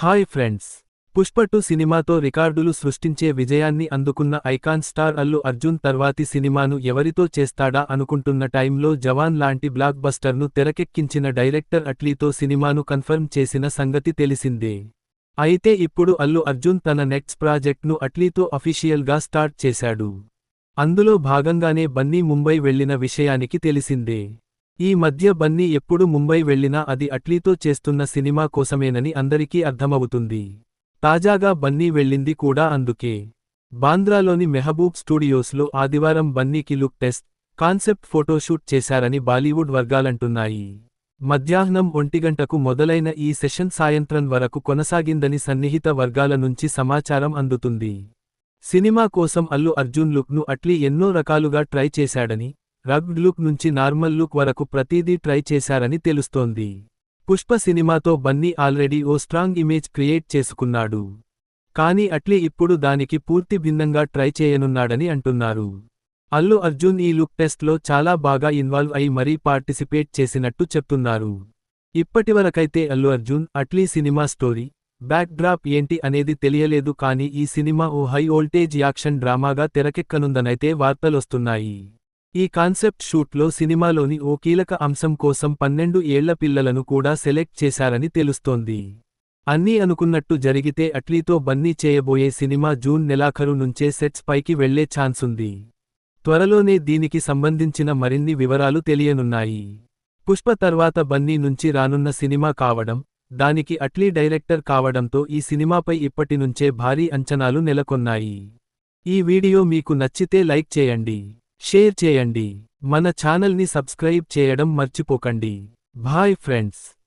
Hi friends. Pushpa two సినిమాతో రికార్డులు సృష్టించే విజయాన్ని అందుకున్న ఐకాన్ స్టార్ అల్లు అర్జున్ తర్వాతి సినిమాను ఎవరితో చేస్తాడా అనుకుంటున్న టైంలో జవాన్ లాంటి బ్లాక్ బస్టర్ను తెరకెక్కించిన డైరెక్టర్ అట్లీతో సినిమాను కన్ఫర్మ్ చేసిన సంగతి తెలిసిందే. అయితే ఇప్పుడు అల్లు అర్జున్ తన నెక్స్ట్ ప్రాజెక్ట్ను అట్లీతో అఫీషియల్గా స్టార్ట్ చేశాడు. అందులో భాగంగానే బన్నీ ముంబై వెళ్ళిన విషయానికి తెలిసిందే. ఈ మధ్య బన్నీ ఎప్పుడు ముంబై వెళ్ళినా అది అట్లీతో చేస్తున్న సినిమా కోసమేనని అందరికీ అర్థమవుతుంది. తాజాగా బన్నీ వెళ్ళింది కూడా అందుకే. బాంద్రాలోని మెహబూబ్ స్టూడియోస్లో ఆదివారం బన్నీకి లుక్ టెస్ట్ కాన్సెప్ట్ ఫోటోషూట్ చేశారని బాలీవుడ్ వర్గాలంటున్నాయి. మధ్యాహ్నం ఒంటిగంటకు మొదలైన ఈ సెషన్ సాయంత్రం వరకు కొనసాగిందని సన్నిహిత వర్గాల నుంచి సమాచారం అందుతుంది. సినిమా కోసం అల్లు అర్జున్ లుక్ను అట్లీ ఎన్నో రకాలుగా ట్రై చేశాడని రగ్డ్ లుక్ నుంచి నార్మల్ లుక్ వరకు ప్రతిదీ ట్రై చేశారని తెలుస్తోంది. పుష్ప సినిమాతో బన్నీ ఆల్రెడీ ఓ స్ట్రాంగ్ ఇమేజ్ క్రియేట్ చేసుకున్నాడు. కానీ అట్లీ ఇప్పుడు దానికి పూర్తి భిన్నంగా ట్రై చేయనున్నాడని అంటున్నారు. అల్లు అర్జున్ ఈ లుక్ టెస్ట్లో చాలా బాగా ఇన్వాల్వ్ అయి మరీ పార్టిసిపేట్ చేసినట్టు చెప్తున్నారు. ఇప్పటివరకైతే Allu Arjun Atlee cinema story backdrop ఏంటి అనేది తెలియలేదు కానీ ఈ సినిమా ఓ హై వోల్టేజ్ యాక్షన్ డ్రామాగా తెరకెక్కనుందనైతే వార్తలొస్తున్నాయి. ఈ కాన్సెప్ట్ షూట్లో సినిమాలోని ఓ కీలక అంశం కోసం పన్నెండు ఏళ్ళ పిల్లలను కూడా సెలెక్ట్ చేశారని తెలుస్తోంది. అన్నీ అనుకున్నట్టు జరిగితే అట్లీతో బన్నీ చేయబోయే సినిమా జూన్ నెలాఖరు నుంచే సెట్స్ పైకి వెళ్ళే ఛాన్సుంది. త్వరలోనే దీనికి సంబంధించిన మరిన్ని వివరాలు తెలియనున్నాయి. పుష్ప తర్వాత బన్నీ నుంచి రానున్న సినిమా కావడం దానికి అట్లీ డైరెక్టర్ కావడంతో ఈ సినిమాపై ఇప్పటినుంచే భారీ అంచనాలు నెలకొన్నాయి. ఈ వీడియో మీకు నచ్చితే లైక్ చేయండి. షేర్ చేయండి. మన ఛానల్ని సబ్స్క్రైబ్ చేయడం మర్చిపోకండి. Bye friends.